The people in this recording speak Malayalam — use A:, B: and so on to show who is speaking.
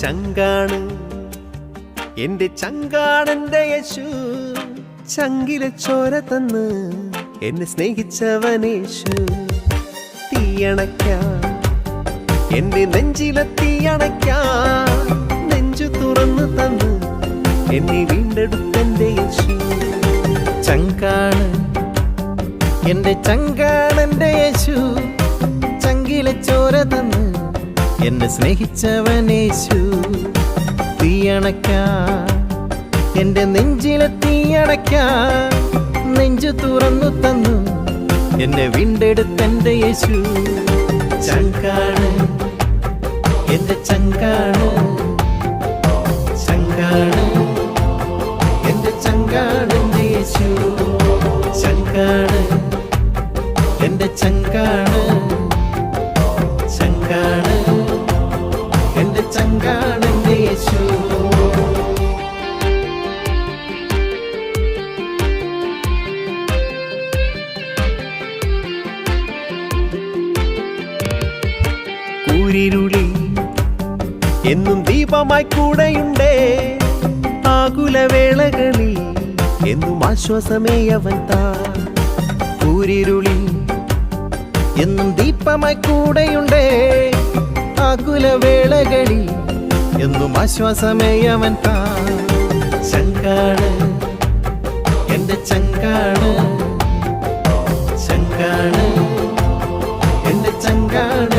A: ചങ്കാണ് എന്റെ ചങ്കാണെന്റെ യേശു ചങ്കിലെ ചോര തന്ന് എന്നെ സ്നേഹിച്ചവനേശു തീയണയ്ക്കാം. എന്റെ നെഞ്ചിലെ തീയണയ്ക്കാം. നെഞ്ചു തുറന്നു തന്ന് എന്നെ വീണ്ടെടുത്തെന്റെ യേശു.
B: ചങ്കാണ്. എന്റെ ചങ്കാണന്റെ യേശു ചങ്കിലെ ചോര തന്ന് എന്നെ സ്നേഹിച്ചവനേശു തീയണക്ക എന്റെ നെഞ്ചിലെ തീയണക്ക നെഞ്ചു തുറന്നു തന്നു. എന്നെ വീണ്ടെടുത്തെന്റെ യേശു. ചങ്കാണ് എന്റെ ചങ്കാണ്. ചങ്കാണ് എന്റെ ചങ്കാണ് എന്റെ യേശു. ചങ്കാണ് ചങ്കാണ് ചങ്കാണ്.
A: എന്നും ദീപമായി കൂടെയുണ്ടേ. ആകുലവേളകളിൽ എന്നും ആശ്വാസമേ അവൻ
B: കൂരിരുളി എന്നും ദീപമായി കൂടെയുണ്ടേ. ആകുല വേളകളിൽ എന്നും ആശ്വാസമേ അവൻ താ ശങ്കാണ് എന്റെ ചങ്കാട്. ചങ്കാട് എന്റെ ചങ്കാട്.